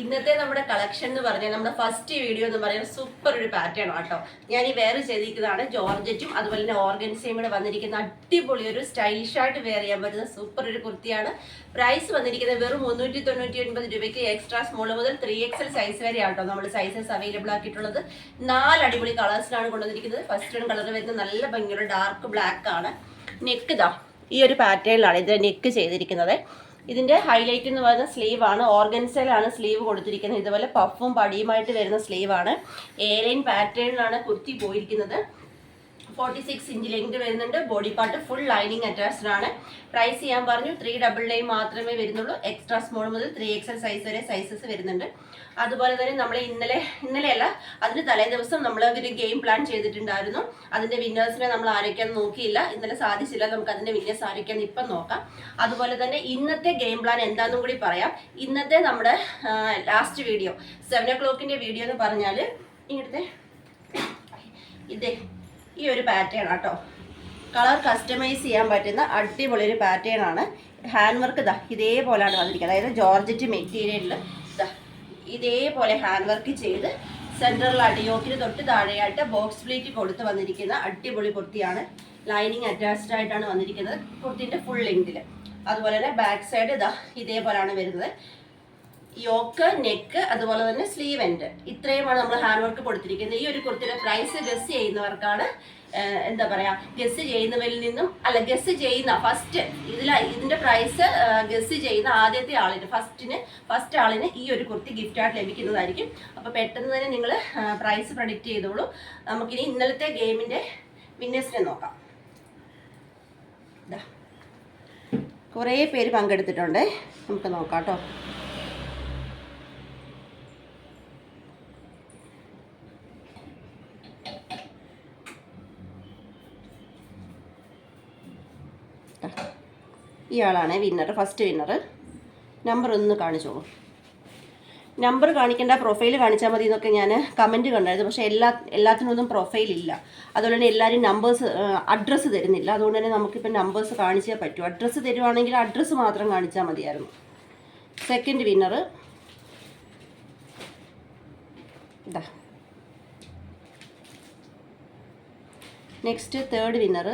ഇന്നത്തെ നമ്മുടെ കളക്ഷൻ എന്ന് പറഞ്ഞാൽ നമ്മുടെ ഫസ്റ്റ് വീഡിയോ എന്ന് പറയുന്നത് സൂപ്പർ ഒരു പാറ്റേൺ ആട്ടോ ഞാൻ ഈ വേറെ ചെയ്തിരിക്കുന്നതാണ് ജോർജറ്റും അതുപോലെ തന്നെ ഓർഗൻസയും കൂടെ വന്നിരിക്കുന്ന അടിപൊളി ഒരു സ്റ്റൈലിഷ് ആയിട്ട് വെയർ ചെയ്യാൻ പറ്റുന്ന സൂപ്പർ ഒരു കുർത്തിയാണ്. പ്രൈസ് വന്നിരിക്കുന്നത് വെറും മുന്നൂറ്റി തൊണ്ണൂറ്റി ഒൻപത് രൂപയ്ക്ക് എക്സ്ട്രാ സ്മോൾ മുതൽ ത്രീ എക്സൽ സൈസ് വരെ ആട്ടോ നമ്മൾ സൈസസ് അവൈലബിൾ ആക്കിയിട്ടുള്ളത്. നാല് അടിപൊളി കളേഴ്സിലാണ് കൊണ്ടുവന്നിരിക്കുന്നത്. ഫസ്റ്റ് കളർ വരുന്നത് നല്ല ഭംഗിയുള്ള ഡാർക്ക് ബ്ലാക്ക് ആണ്. നെക്ക് ഇതാ ഈ ഒരു പാറ്റേണിലാണ് ഇത് നെക്ക് ചെയ്തിരിക്കുന്നത്. ഇതിന്റെ ഹൈലൈറ്റ് എന്ന് പറയുന്ന സ്ലീവ് ആണ്. ഓർഗൻസയിലാണ് സ്ലീവ് കൊടുത്തിരിക്കുന്നത്. ഇതുപോലെ പഫും പടിയുമായിട്ട് വരുന്ന സ്ലീവ് ആണ്. ഏലൈൻ പാറ്റേണിലാണ് കുർത്തി പോയിരിക്കുന്നത്. ഫോർട്ടി സിക്സ് ഇഞ്ച് ലെങ്ത് വരുന്നുണ്ട്. Body part full lining attached ആണ്. പ്രൈസ് ചെയ്യാൻ പറഞ്ഞു ത്രീ ഡബിൾ നയൻ മാത്രമേ വരുന്നുള്ളൂ. എക്സ്ട്രാ സ്മോൾ മുതൽ ത്രീ എക്സൽ സൈസ് വരെ സൈസസ് വരുന്നുണ്ട്. അതുപോലെ തന്നെ നമ്മൾ ഇന്നലെ ഇന്നലെയല്ല അതിന് തലേ ദിവസം നമ്മൾ ഒരു ഗെയിം പ്ലാൻ ചെയ്തിട്ടുണ്ടായിരുന്നു. അതിന്റെ വിന്നേഴ്സിനെ നമ്മൾ ആരൊക്കെയാണ് നോക്കിയില്ല. ഇന്നലെ സാധിച്ചില്ല. നമുക്ക് അതിന്റെ വിന്നേഴ്സ് ആരൊക്കെയാണ് ഇപ്പം നോക്കാം. അതുപോലെ തന്നെ ഇന്നത്തെ ഗെയിം പ്ലാൻ എന്താണെന്നും കൂടി പറയാം. ഇന്നത്തെ നമ്മുടെ ലാസ്റ്റ് വീഡിയോ സെവൻ ഒ ക്ലോക്കിന്റെ വീഡിയോ എന്ന് പറഞ്ഞാൽ ഇങ്ങനത്തെ ഇതേ ഈ ഒരു പാറ്റേൺ ആട്ടോ. കളർ കസ്റ്റമൈസ് ചെയ്യാൻ പറ്റുന്ന അടിപൊളി ഒരു പാറ്റേൺ ആണ്. ഹാൻഡ് വർക്ക് ഇതാ ഇതേപോലെയാണ് വന്നിരിക്കുന്നത്. അതായത് ജോർജറ്റ് മെറ്റീരിയലിൽ ഇതാ ഇതേപോലെ ഹാൻഡ് വർക്ക് ചെയ്ത് സെൻട്രൽ അടിയോക്കിന് തൊട്ട് താഴെയായിട്ട് ബോക്സ് പ്ലേറ്റ് കൊടുത്ത് വന്നിരിക്കുന്ന അടിപൊളി കുർത്തിയാണ്. ലൈനിങ് അറ്റാച്ച്ഡ് ആയിട്ടാണ് വന്നിരിക്കുന്നത് കുർത്തിന്റെ ഫുൾ ലെങ്തിൽ അതുപോലെ തന്നെ ബാക്ക് സൈഡ് ഇതാ ഇതേപോലെയാണ് വരുന്നത്. യോക്ക് നെക്ക് അതുപോലെ തന്നെ സ്ലീവ് എൻഡ് ഇത്രയുമാണ് നമ്മൾ ഹാൻഡ് വർക്ക് കൊടുത്തിരിക്കുന്നത്. ഈ ഒരു കുർത്തിയുടെ പ്രൈസ് ഗസ് ചെയ്യുന്നവർക്കാണ് എന്താ പറയാ ഗസ് ചെയ്യുന്നവരിൽ നിന്നും അല്ല ഗസ് ചെയ്യുന്ന ഫസ്റ്റ് ഇതിൽ ഇതിന്റെ പ്രൈസ് ഗസ് ചെയ്യുന്ന ആദ്യത്തെ ആളിന് ഫസ്റ്റിന് ഫസ്റ്റ് ആളിന് ഈ ഒരു കുർത്തി ഗിഫ്റ്റ് ആയിട്ട് ലഭിക്കുന്നതായിരിക്കും. അപ്പോൾ പെട്ടെന്ന് തന്നെ നിങ്ങൾ പ്രൈസ് പ്രൊഡിക്റ്റ് ചെയ്തോളൂ. നമുക്കിനി ഇന്നലത്തെ ഗെയിമിന്റെ വിന്നേഴ്സിനെ നോക്കാം. കുറേ പേര് പങ്കെടുത്തിട്ടുണ്ട്. നമുക്ക് നോക്കാം കേട്ടോ. ഇയാളാണ് വിന്നർ ഫസ്റ്റ് വിന്നർ നമ്പർ ഒന്ന് കാണിച്ചോളൂ. നമ്പർ കാണിക്കേണ്ട പ്രൊഫൈൽ കാണിച്ചാൽ മതി എന്നൊക്കെ ഞാൻ കമന്റ് കണ്ടായിരുന്നു. പക്ഷേ എല്ലാ എല്ലാത്തിനൊന്നും പ്രൊഫൈൽ ഇല്ല. അതുപോലെ തന്നെ എല്ലാവരും നമ്പേഴ്സ് അഡ്രസ്സ് തരുന്നില്ല. അതുകൊണ്ട് തന്നെ നമുക്കിപ്പോൾ നമ്പേഴ്സ് കാണിച്ചേ പറ്റൂ. അഡ്രസ്സ് തരുവാണെങ്കിൽ അഡ്രസ്സ് മാത്രം കാണിച്ചാൽ മതിയായിരുന്നു. Second winner next third winner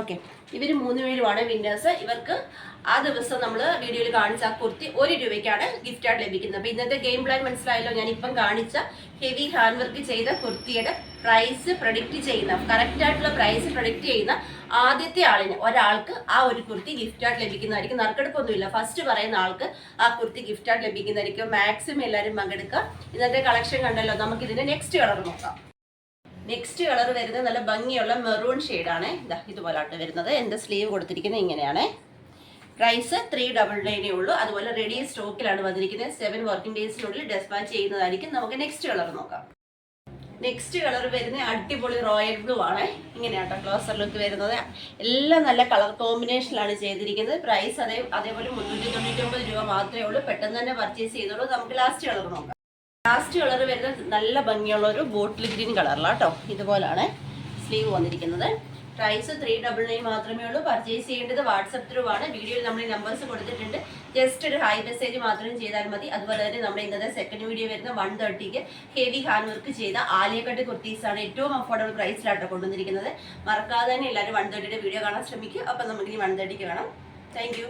okay ഇവർ മൂന്ന് പേരുമാണ് വിന്നേഴ്സ് ഇവർക്ക് ആ ദിവസം നമ്മൾ വീഡിയോയിൽ കാണിച്ച ആ കുർത്തി ഒരു രൂപയ്ക്കാണ് ഗിഫ്റ്റ് ആയിട്ട് ലഭിക്കുന്നത്. അപ്പോൾ ഇന്നത്തെ ഗെയിം പ്ലാൻ മനസ്സിലായല്ലോ? ഞാൻ ഇപ്പം കാണിച്ച ഹെവി ഹാൻഡ് വർക്ക് ചെയ്ത കുർത്തിയുടെ പ്രൈസ് പ്രൊഡിക്റ്റ് ചെയ്യുന്ന കറക്റ്റ് ആയിട്ടുള്ള പ്രൈസ് പ്രൊഡിക്റ്റ് ചെയ്യുന്ന ആദ്യത്തെ ആളിന് ഒരാൾക്ക് ആ ഒരു കുർത്തി ഗിഫ്റ്റ് ആയിട്ട് ലഭിക്കുന്നതായിരിക്കും. നറുക്കെടുപ്പൊന്നുമില്ല. ഫസ്റ്റ് പറയുന്ന ആൾക്ക് ആ കുർത്തി ഗിഫ്റ്റ് ആയിട്ട് ലഭിക്കുന്നതായിരിക്കും. മാക്സിമം എല്ലാവരും പങ്കെടുക്കുക. ഇന്നത്തെ കളക്ഷൻ കണ്ടല്ലോ? നമുക്ക് ഇതിന്റെ നെക്സ്റ്റ് കളർ നോക്കാം. നെക്സ്റ്റ് കളർ വരുന്നത് നല്ല ഭംഗിയുള്ള മെറൂൺ ഷെയ്ഡാണ് ഇതാ ഇതുപോലാട്ട് വരുന്നത്. എന്റെ സ്ലീവ് കൊടുത്തിരിക്കുന്നത് ഇങ്ങനെയാണ്. പ്രൈസ് ത്രീ ഡബിൾ നയനേ ഉള്ളൂ. അതുപോലെ റെഡി സ്റ്റോക്കിലാണ് വന്നിരിക്കുന്നത്. സെവൻ വർക്കിംഗ് ഡേയ്സിനുള്ളിൽ ഡെസ്പാച്ച് ചെയ്യുന്നതായിരിക്കും. നമുക്ക് നെക്സ്റ്റ് കളർ നോക്കാം. നെക്സ്റ്റ് കളർ വരുന്നത് അടിപൊളി റോയൽ ബ്ലൂ ആണ്. ഇങ്ങനെയാട്ടോ ക്ലോസർ ലുക്ക് വരുന്നത്. എല്ലാം നല്ല കളർ കോമ്പിനേഷനിലാണ് ചെയ്തിരിക്കുന്നത്. പ്രൈസ് അതേ അതേപോലെ മുന്നൂറ്റി തൊണ്ണൂറ്റി രൂപ മാത്രമേ ഉള്ളൂ. പെട്ടെന്ന് തന്നെ പർച്ചേസ് ചെയ്തോളൂ. നമുക്ക് ലാസ്റ്റ് കളർ നോക്കാം. ലാസ്റ്റ് കളർ വരുന്നത് നല്ല ഭംഗിയുള്ള ഒരു ബോട്ടിൽ ഗ്രീൻ കളറിലാട്ടോ ഇതുപോലാണ് സ്ലീവ് വന്നിരിക്കുന്നത്. പ്രൈസ് ത്രീ ഡബിൾ നയൻ മാത്രമേ ഉള്ളൂ. പർച്ചേസ് ചെയ്യേണ്ടത് വാട്സപ്പ് ത്രൂ ആണ്. വീഡിയോയിൽ നമ്മൾ നമ്പേഴ്സ് കൊടുത്തിട്ടുണ്ട്. ജസ്റ്റ് ഒരു ഹൈ മെസ്സേജ് മാത്രം ചെയ്താൽ മതി. അതുപോലെ തന്നെ നമ്മൾ ഇന്നത്തെ സെക്കൻഡ് വീഡിയോ വരുന്ന വൺ തേർട്ടിക്ക് ഹെവി ഹാൻഡ് വർക്ക് ചെയ്ത ആലിയക്കട്ട് കുർത്തീസാണ് ഏറ്റവും അഫോർഡബിൾ പ്രൈസിലാട്ടോ കൊണ്ടുവന്നിരിക്കുന്നത്. മറക്കാതെ തന്നെ എല്ലാവരും വൺ തേർട്ടിയുടെ വീഡിയോ കാണാൻ ശ്രമിക്കുക. അപ്പം നമുക്ക് ഇനി വൺ തേർട്ടിക്ക് കാണാം താങ്ക്